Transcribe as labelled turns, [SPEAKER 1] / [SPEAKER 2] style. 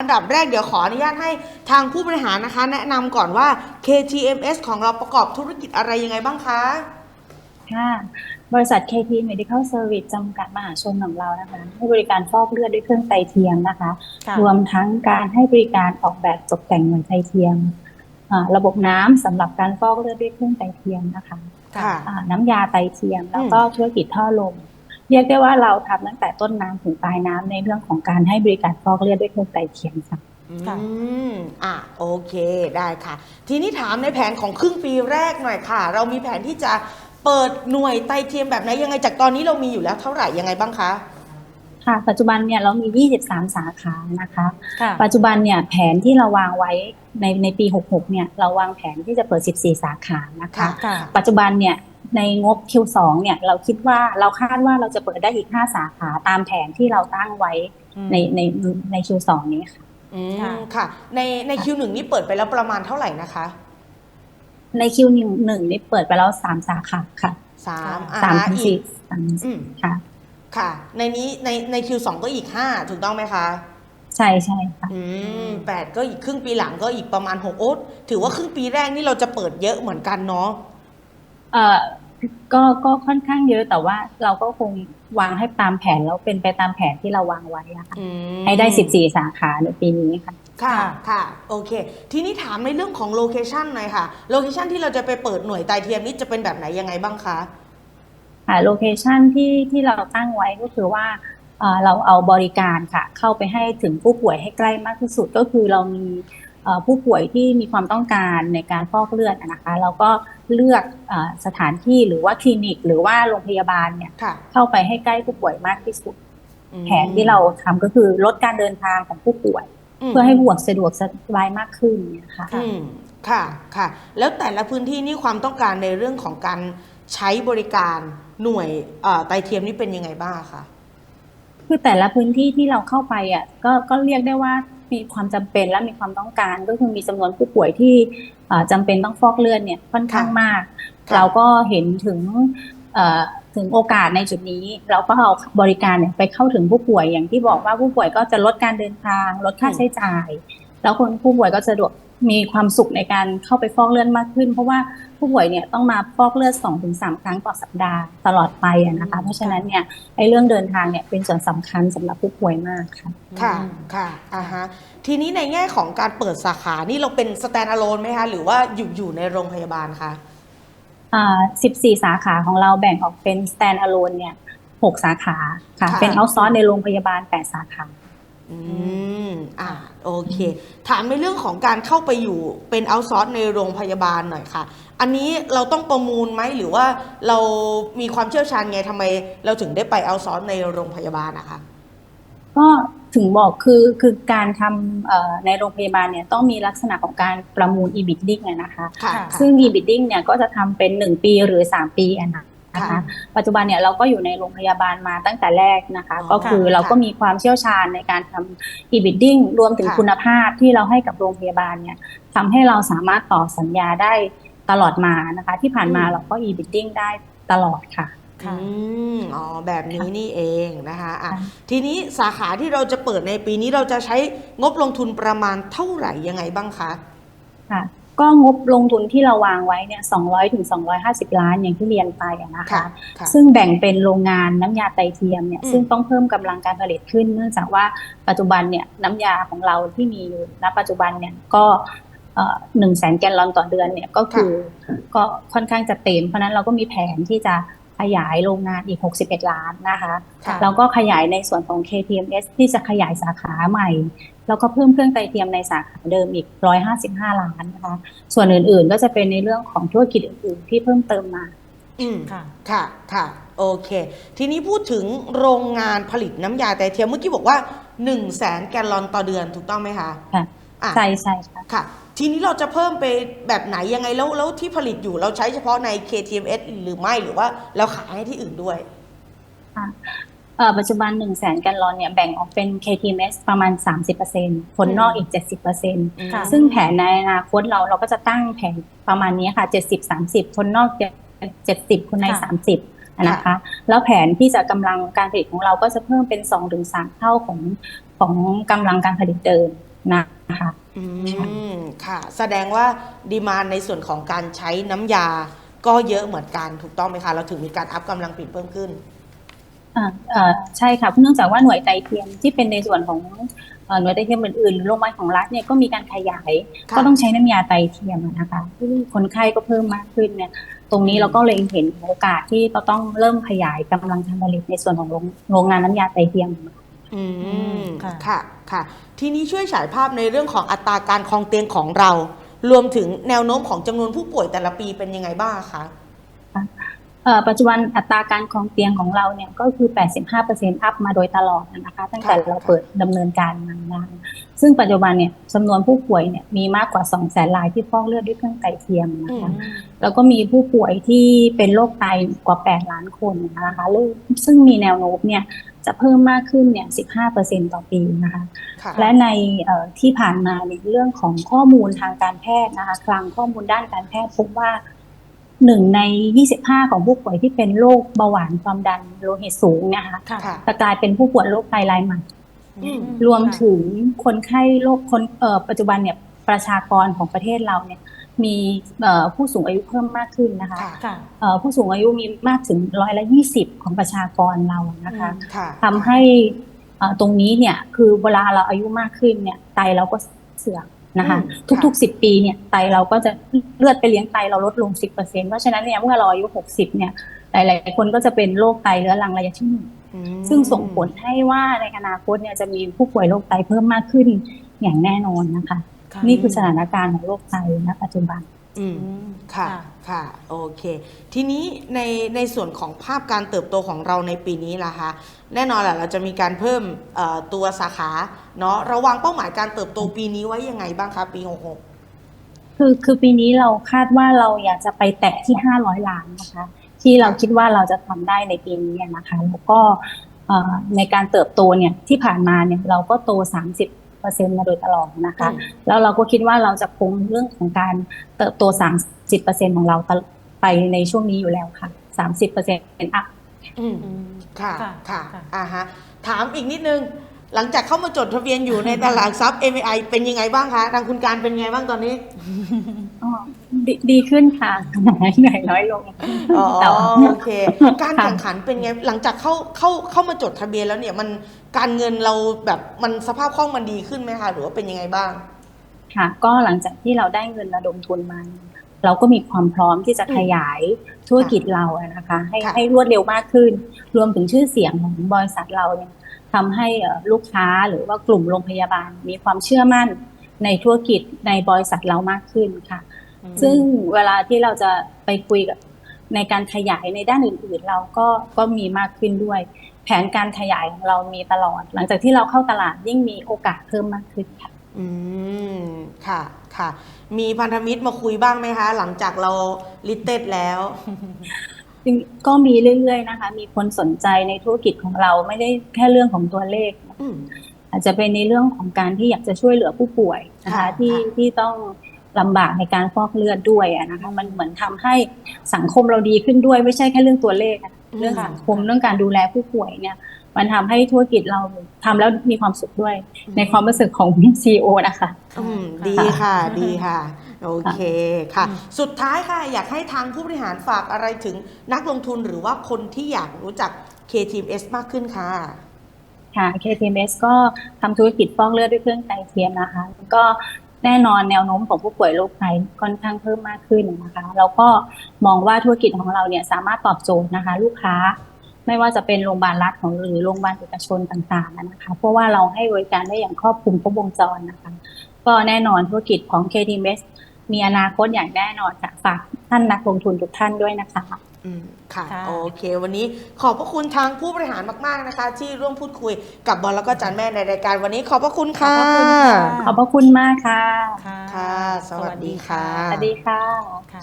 [SPEAKER 1] อันดับแรกเดี๋ยวขออนุญาตให้ทางผู้บริหารนะคะ แนะนำก่อนว่า KTMS ของเราประกอบธุรกิจอะไรยังไงบ้างคะ
[SPEAKER 2] ค่ะบริษัท KT Medical Service จำกัดมหาชนของเรานะคะให้บริการฟอกเลือดด้วยเครื่องไตเทียมนะคะ
[SPEAKER 3] ค่ะ
[SPEAKER 2] รวมทั้งการให้บริการออกแบบตกแต่งหน่วยไตเทียมอ่าระบบน้ำสำหรับการฟอกเลือดด้วยเครื่องไตเทียมนะคะ
[SPEAKER 1] ค่ะ
[SPEAKER 2] อ่าน้ำยาไตเทียมแล้วก็ธุรกิจท่อลม เรียกได้ว่าเราทำตั้งแต่ต้นน้ำถึงปลายน้ำในเรื่องของการให้บริการฟอกเลือดด้วยเครื่องไตเทียมค่ะ
[SPEAKER 3] ค่ะ
[SPEAKER 1] อืมอะโอเคได้ค่ะ ทีนี้ถามในแผนของครึ่งปีแรกหน่อยค่ะ เรามีแผนที่จะเปิดหน่วยไตเทียมแบบไหนยังไงจากตอนนี้เรามีอยู่แล้วเท่าไหร่ยังไงบ้างคะ
[SPEAKER 2] ค่ะปัจจุบันเนี่ยเรามี 23 สาขานะคะ
[SPEAKER 3] ค่ะ
[SPEAKER 2] ปัจจุบันเนี่ยแผนที่เราวางไว้ในในปี 66 เนี่ยเราวางแผนที่จะเปิด 14 สาขานะคะ
[SPEAKER 1] ค่ะ
[SPEAKER 3] ค่ะ
[SPEAKER 2] ปัจจุบันเนี่ย ในงบ Q2 เนี่ยเราคิดว่าเราคาดว่าเราจะเปิดได้อีก 5 สาขาตามแผนที่เราตั้งไว้
[SPEAKER 3] อืม
[SPEAKER 2] ในในใน Q2 นี้ค่ะ
[SPEAKER 1] อืม
[SPEAKER 3] ค่ะ
[SPEAKER 1] ค่ะในในคิวหนึ่งนี่เปิดไปแล้วประมาณเท่าไหร่นะคะ
[SPEAKER 2] ใน Q1 นี่เปิดไปแล้ว3สาขาค่ะ
[SPEAKER 1] สามอ่า
[SPEAKER 2] สามถึง
[SPEAKER 1] อี
[SPEAKER 2] สี่
[SPEAKER 1] ก
[SPEAKER 2] สาม
[SPEAKER 1] อืม
[SPEAKER 2] ค่ะ
[SPEAKER 1] ค่ะ ในนี้ในในคิวสองก็อีกห้าถูกต้องไหมคะ
[SPEAKER 2] ใช่ใช่ค่ะ
[SPEAKER 1] อืมแปดก็อีกครึ่งปีหลังก็อีกประมาณหกโอ๊ตถือว่าครึ่งปีแรกนี่เราจะเปิดเยอะเหมือนกันเนาะ
[SPEAKER 2] เอ่อ ก็ก็ค่อนข้างเยอะแต่ว่าเราก็คงวางให้ตามแผนแล้วเป็นไปตามแผนที่เราวางไว้อะค่ะ
[SPEAKER 1] อืม
[SPEAKER 2] ให้ได้ 14 สาขาในปีนี้ค่ะ
[SPEAKER 1] ค่ะ
[SPEAKER 3] ค่ะ
[SPEAKER 1] ค่ะโอเค ทีนี้ถามในเรื่องของโลเคชันหน่อยค่ะโลเคชันที่เราจะไปเปิดหน่วยไตเทียมนี่จะเป็นแบบไหนยังไงบ้างคะ
[SPEAKER 2] ค่ะโลเคชันที่ที่เราตั้งไว้ก็คือว่าเอ่อเราเอาบริการค่ะ เข้าไปให้ถึงผู้ป่วยให้ใกล้มากที่สุดก็คือเรามีเอ่อผู้ป่วยที่มีความต้องการในการฟอกเลือดอะนะคะเราก็ เลือกเออสถานที่หรือว่าคลินิกหรือว่าโรงพยาบาลเนี่ย
[SPEAKER 1] ค่ะ
[SPEAKER 2] เข้าไปให้ใกล้ผู้ป่วยมากที่สุด
[SPEAKER 1] อืม
[SPEAKER 2] แผนที่เราทำก็คือลดการเดินทางของผู้ป่วย
[SPEAKER 1] ม
[SPEAKER 2] เพื่อให้บวกสะดวกสบายมากขึ้นเนี่ยค่ะ
[SPEAKER 1] อืมค่ะค่ะ แล้วแต่ละพื้นที่นี่ความต้องการในเรื่องของการใช้บริการหน่วยเอ่อไตเทียมนี่เป็นยังไงบ้างคะ
[SPEAKER 2] คือแต่ละพื้นที่ที่เราเข้าไปอะก็ก็เรียกได้ว่า มีความจำเป็นและมีความต้องการก็คือมีจำนวนผู้ป่วยที่เอ่อจำเป็นต้องฟอกเลือดเนี่ยค่อนข้างมาก
[SPEAKER 1] ค่ะ
[SPEAKER 2] เราก็เห็นถึงเอ่อถึงโอกาสในจุดนี้ เราก็เอาบริการเนี่ยไปเข้าถึงผู้ป่วยอย่างที่บอกว่าผู้ป่วยก็จะลดการเดินทาง ลดค่าใช้จ่าย แล้วคนผู้ป่วยก็สะดวก มีความสุขในการเข้าไปฟอกเลือดมากขึ้น เพราะว่าผู้ป่วยเนี่ยต้องมาฟอกเลือด2อถึงสครั้งต่อสัปดาห์ตลอดไปอะนะคะ เพราะฉะนั้นเนี่ยไอ้เรื่องเดินทางเนี่ยเป็นส่วนสำคัญสำหรับผู้ป่วยมากค่ะ
[SPEAKER 1] ค่ะ
[SPEAKER 3] อืม
[SPEAKER 1] ค่ะอ่าฮะทีนี้ในแง่ของการเปิดสาขานี่เราเป็นสแตนด์อะโลนไหมคะหรือว่าอยู่อยู่ในโรงพยาบาลคะ
[SPEAKER 2] อ่า14สาขาของเราแบ่งออกเป็น stand alone เนี่ย6สาขาค่ะ
[SPEAKER 1] ค่ะ
[SPEAKER 2] เป็น outsource ในโรงพยาบาล8สาขา
[SPEAKER 1] อืมอ่า โอเค ถามในเรื่องของการเข้าไปอยู่เป็นเอาซอร์สในโรงพยาบาลหน่อยค่ะ อันนี้เราต้องประมูลไหมหรือว่าเรามีความเชี่ยวชาญไงทำไมเราถึงได้ไปเอาซอร์สในโรงพยาบาลนะคะ
[SPEAKER 2] ก็ถึงบอกคือคือการทำเอ่อในโรงพยาบาลเนี่ยต้องมีลักษณะของการประมูล e-bidding อะนะคะ
[SPEAKER 1] ค่ะ
[SPEAKER 3] ค่ะ
[SPEAKER 2] ซึ่ง e-bidding เนี่ยก็จะทำเป็น 1 ปีหรือ 3 ปีอะนะ นะ
[SPEAKER 1] ค่ะ
[SPEAKER 2] คะ ปัจจุบันเนี่ยเราก็อยู่ในโรงพยาบาลมาตั้งแต่แรกนะคะ
[SPEAKER 1] อ๋อ
[SPEAKER 2] ก็คือ
[SPEAKER 1] ค่ะ
[SPEAKER 2] เราก็มีความเชี่ยวชาญในการทำ e-bidding รวมถึง
[SPEAKER 1] ค่ะ
[SPEAKER 2] คุณภาพที่เราให้กับโรงพยาบาลเนี่ยทำให้เราสามารถต่อสัญญาได้ตลอดมานะคะ ที่ผ่านมาเราก็ e-bidding ได้ตลอดค่ะ
[SPEAKER 3] ค่ะ
[SPEAKER 1] อืมอ๋อแบบนี้นี่เองนะคะอะ
[SPEAKER 2] ค่ะ
[SPEAKER 1] ทีนี้สาขาที่เราจะเปิดในปีนี้เราจะใช้งบลงทุนประมาณเท่าไหร่ยังไงบ้างคะ
[SPEAKER 2] ค่ะ ก็งบลงทุนที่เราวางไว้เนี่ย200ถึง250ล้านอย่างที่เรียนไปอะนะคะ
[SPEAKER 1] ค่ะค่ะ
[SPEAKER 2] ซึ่งแบ่งเป็นโรงงานน้ำยาไตเทียมเนี่ย
[SPEAKER 1] อืม
[SPEAKER 2] ซึ่งต้องเพิ่มกำลังการผลิตขึ้น เนื่องจากว่าปัจจุบันเนี่ยน้ำยาของเราที่มีอยู่ณปัจจุบันเนี่ยก็หนึ่งแสนแกลลอนต่อเดือนเนี่ยก็คือก็ค่อนข้างจะเต็มเพราะฉะนั้นเราก็มีแผนที่จะ ขยายโรงงานอีก 61 ล้านนะคะ
[SPEAKER 1] ค่ะ
[SPEAKER 2] แล้วก็ขยายในส่วนของ KTMS ที่จะขยายสาขาใหม่ แล้วก็เพิ่มเครื่องไตเทียมในสาขาเดิมอีก 155 ล้านนะคะส่วนอื่นๆก็จะเป็นในเรื่องของธุรกิจอื่นๆ ที่เพิ่มเติมมา
[SPEAKER 1] อืม
[SPEAKER 3] ค่ะ
[SPEAKER 1] ค่ะค่ะโอเค ทีนี้พูดถึงโรงงานผลิตน้ำยาไตเทียมเมื่อกี้บอกว่า1นึ่งแสนแกลลอนต่อเดือนถูกต้องไหมคะ
[SPEAKER 2] ค่ะ
[SPEAKER 1] อะ
[SPEAKER 2] ใช่ใช่ค่ะ
[SPEAKER 1] ค่ะ ทีนี้เราจะเพิ่มไปแบบไหนยังไงแล้วแล้วที่ผลิตอยู่เราใช้เฉพาะใน KTMS หรือไม่หรือว่าเราขายให้ที่อื่นด้วย
[SPEAKER 2] เอ่อปัจจุบัน 1 0 0 0 0แสนแกลลอนเนี่ยแบ่งออกเป็น KTMS ประมาณ 30%คนนอกอีก 70%
[SPEAKER 3] ค่ะ
[SPEAKER 2] ซึ่งแผนในอนาคตเราเราก็จะตั้งแผนประมาณนี้ค่ะ 70-30คนนอก 70 คนใน
[SPEAKER 3] ค่ะ
[SPEAKER 2] 30นะคะแล้วแผนที่จะกำลังการผลิตของเราก็จะเพิ่มเป็น2-3เท่าของของกำลังการผลิตเดิมนะคะ
[SPEAKER 1] อืมค่ะ แสดงว่าดีมานในส่วนของการใช้น้ำยา ก็เยอะเหมือนกันถูกต้องไหมคะ เราถึงมีการอัพกำลังผลิตเพิ่มขึ้น
[SPEAKER 2] อ่าเอ่อใช่ค่ะเนื่องจากว่าหน่วยไตเทียมที่เป็นในส่วนของเอ่อหน่วยไตเทียมอื่นๆหรือโรงพยาบาลของรัฐเนี่ยก็มีการขยาย
[SPEAKER 1] ค่ะ
[SPEAKER 2] ก็ต้องใช้น้ำยาไตเทียมอะนะคะที่คนไข้ก็เพิ่มมากขึ้นเนี่ย ตรงนี้เราก็เลยเห็นโอกาสที่เราต้องเริ่มขยายกำลังการผลิตในส่วนของโรงโรงงานน้ำยาไตเทียม
[SPEAKER 1] อืม
[SPEAKER 3] ค่ะ
[SPEAKER 1] ค่ะค่ะ ทีนี้ช่วยฉายภาพในเรื่องของอัตราการคลองเตียงของเรา รวมถึงแนวโน้มของจำนวนผู้ป่วยแต่ละปีเป็นยังไงบ้างคะ
[SPEAKER 2] เอ่อปัจจุบันอัตราการครองเตียงของเราเนี่ยก็คือ 85%อัพมาโดยตลอดนะคะ ตั้งแต่เราเปิดดำเนินการมานาน ซึ่งปัจจุบันเนี่ยจำนวนผู้ป่วยเนี่ยมีมากกว่า 2 0 0 0 0 0รายที่ฟอกเลือดด้วยเครื่องไตเทียมนะคะแล้วก็มีผู้ป่วยที่เป็นโรคไตกว่า 8 ล้านคนนะคะซึ่งมีแนวโน้มเนี่ยจะเพิ่มมากขึ้นเนี่ย 15%ต่อปีนะคะ
[SPEAKER 1] ค่ะ
[SPEAKER 2] และในเอ่อที่ผ่านมาในเรื่องของข้อมูลทางการแพทย์นะคะ คลังข้อมูลด้านการแพทย์พบว่าหนึ่งใน 25 ของผู้ป่วยที่เป็นโรคเบาหวานความดันโลหิตสูงเนะคะ
[SPEAKER 3] ค่ะ
[SPEAKER 1] ค่ะ
[SPEAKER 2] จะกลายเป็นผู้ป่วยโรคไตรายใหม่
[SPEAKER 1] อืม
[SPEAKER 2] รวมถึงคนไข้โรคคนเอ่อปัจจุบันเนี่ยประชากรของประเทศเราเนี่ยมีเอ่อผู้สูงอายุเพิ่มมากขึ้นนะคะ
[SPEAKER 1] ค่ะ
[SPEAKER 3] ค่ะ
[SPEAKER 2] เอ่อผู้สูงอายุมีมากถึงร้อยละยี่สิบของประชากรเรานะคะ
[SPEAKER 1] ค่ะ
[SPEAKER 2] ทำให้เอ่อตรงนี้เนี่ยคือเวลาเราอายุมากขึ้นเนี่ยไตเราก็เสื่อมนะคะ
[SPEAKER 1] อืมค่ะ
[SPEAKER 2] ทุกๆสิบปีเนี่ยไตเราก็จะเลือดไปเลี้ยงไตเราลดลงสิบเปอร์เซ็นต์เพราะฉะนั้นเนี่ยเมื่อเราอายุหกสิบเนี่ยหลายๆคนก็จะเป็นโรคไตเรื้อรังระยะที่หนึ่ง
[SPEAKER 1] อืม
[SPEAKER 2] ซึ่งส่งผลให้ว่าในอนาคตเนี่ยจะมีผู้ป่วยโรคไตเพิ่มมากขึ้นอย่างแน่นอนนะคะ
[SPEAKER 3] ค่ะ
[SPEAKER 2] นี่คือสถานการณ์ของโรคไตณปัจจุบัน
[SPEAKER 1] อืม
[SPEAKER 3] อืม
[SPEAKER 1] ค่ะค่ะโอเค ทีนี้ในในส่วนของภาพการเติบโตของเราในปีนี้ล่ะคะแน่นอนแหละเราจะมีการเพิ่มเอ่อตัวสาขาเนาะระวางเป้าหมายการเติบโตปีนี้ไว้ยังไงบ้างคะปี66
[SPEAKER 2] คือคือปีนี้เราคาดว่าเราอยากจะไปแตะที่ 500 ล้านนะคะ ที่เราคิดว่าเราจะทำได้ในปีนี้นะคะแล้วก็เอ่อในการเติบโตเนี่ยที่ผ่านมาเนี่ยเราก็โต 30เปอร์เซ็นต์มาโดยตลอดนะคะ
[SPEAKER 1] อืม
[SPEAKER 2] แล้วเราก็คิดว่าเราจะคงเรื่องของการเติบโต 30เปอร์เซ็นต์ของเราตลไปในช่วงนี้อยู่แล้วค่ะ30เปอร์เซ็นต์อัพ
[SPEAKER 1] อืม
[SPEAKER 3] อืม
[SPEAKER 1] ค่ะ
[SPEAKER 3] ค่ะ
[SPEAKER 1] ค่ะ
[SPEAKER 3] ค่ะ
[SPEAKER 1] อ่าฮะถามอีกนิดนึง หลังจากเข้ามาจดทะเบียนอยู่ในตลาดทรัพย์ MAI เป็นยังไงบ้างคะทางคุณการเป็นยังไงบ้างตอนนี้
[SPEAKER 2] อ๋อดดีขึ้นค่ะเหนื่อยน้อยลง
[SPEAKER 1] อ๋อ
[SPEAKER 2] แต่ว่า
[SPEAKER 1] โอเค การแข่งขันเป็นไงหลังจากเข้าเข้าเข้ามาจดทะเบียนแล้วเนี่ยมันการเงินเราแบบมันสภาพคล่องมันดีขึ้นไหมคะหรือว่าเป็นยังไงบ้าง
[SPEAKER 2] ค่ะ ก็หลังจากที่เราได้เงินระดมทุนมาเราก็มีความพร้อมที่จะขยายธุรกิจเราอะนะคะ ให้
[SPEAKER 1] ค่ะ
[SPEAKER 2] ให้รวดเร็วมากขึ้น รวมถึงชื่อเสียงของบริษัทเราเนี่ยทำให้เอ่อลูกค้าหรือว่ากลุ่มโรงพยาบาลมีความเชื่อมั่นในธุรกิจในบริษัทเรามากขึ้นค่ะ
[SPEAKER 3] อืม
[SPEAKER 2] ซึ่งเวลาที่เราจะไปคุยกับในการขยายในด้านอื่นๆ เราก็ก็มีมากขึ้นด้วย แผนการขยายของเรามีตลอด หลังจากที่เราเข้าตลาดยิ่งมีโอกาสเพิ่มมากขึ้นค่ะ
[SPEAKER 1] อืมค่ะค่ะ มีพันธมิตรมาคุยบ้างไหมคะ หลังจากเราลิสเต็ดแล้ว
[SPEAKER 2] ซึ่งก็มีเรื่อยๆนะคะ มีคนสนใจในธุรกิจของเราไม่ได้แค่เรื่องของตัวเลข
[SPEAKER 1] อืม
[SPEAKER 2] อาจจะเป็นในเรื่องของการที่อยากจะช่วยเหลือผู้ป่วยนะคะ
[SPEAKER 1] ค่ะ
[SPEAKER 2] ที่
[SPEAKER 1] ค่ะ
[SPEAKER 2] ที่ต้อง ลำบากในการฟอกเลือดด้วยอะนะคะมันเหมือนทำให้สังคมเราดีขึ้นด้วยไม่ใช่แค่เรื่องตัวเลขอะเรื่องสังคมเรื่องการดูแลผู้ป่วยเนี่ย มันทำให้ธุรกิจเราทำแล้วมีความสุขด้วย ในความรู้สึกของ CEO นะคะ
[SPEAKER 1] อืม
[SPEAKER 3] ค่ะ
[SPEAKER 1] ดีค่ะดีค่ะโอเคค่ะ
[SPEAKER 3] อืม
[SPEAKER 1] สุดท้ายค่ะ อยากให้ทางผู้บริหารฝากอะไรถึงนักลงทุนหรือว่าคนที่อยากรู้จัก KTMS มากขึ้นค่ะ
[SPEAKER 2] ค่ะ KTMS ก็ทำธุรกิจฟอกเลือดด้วยเครื่องไตเทียมนะคะแล้วก็ แน่นอนแนวโน้มของผู้ป่วยโรคไตค่อนข้างเพิ่มมากขึ้นนะคะแล้วก็มองว่าธุรกิจของเราเนี่ยสามารถตอบโจทย์นะคะ ลูกค้าไม่ว่าจะเป็นโรงพยาบาลรัฐของหรือโรงพยาบาลเอกชนต่างๆนะคะ เพราะว่าเราให้บริการได้อย่างครอบคลุมครบวงจรนะคะ ก็แน่นอนธุรกิจของ KTMS มีอนาคตอย่างแน่นอนค่ะฝากท่านนักลงทุนทุกท่านด้วยนะคะ
[SPEAKER 1] อืมค่ะ
[SPEAKER 3] ค่ะ
[SPEAKER 1] โอเค วันนี้ขอบพระคุณทางผู้บริหารมากๆนะคะ ที่ร่วมพูดคุยกับบอลแล้วก็จันแม่ในรายการวันนี้ขอบพระคุณค่ะ
[SPEAKER 3] ขอบพระคุณค่ะ
[SPEAKER 2] ขอบพระคุณมากค่ะ
[SPEAKER 3] ค่ะ
[SPEAKER 1] ค่ะ สวัสดีค่ะ
[SPEAKER 2] สวัสดีค่ะ
[SPEAKER 3] ค่ะ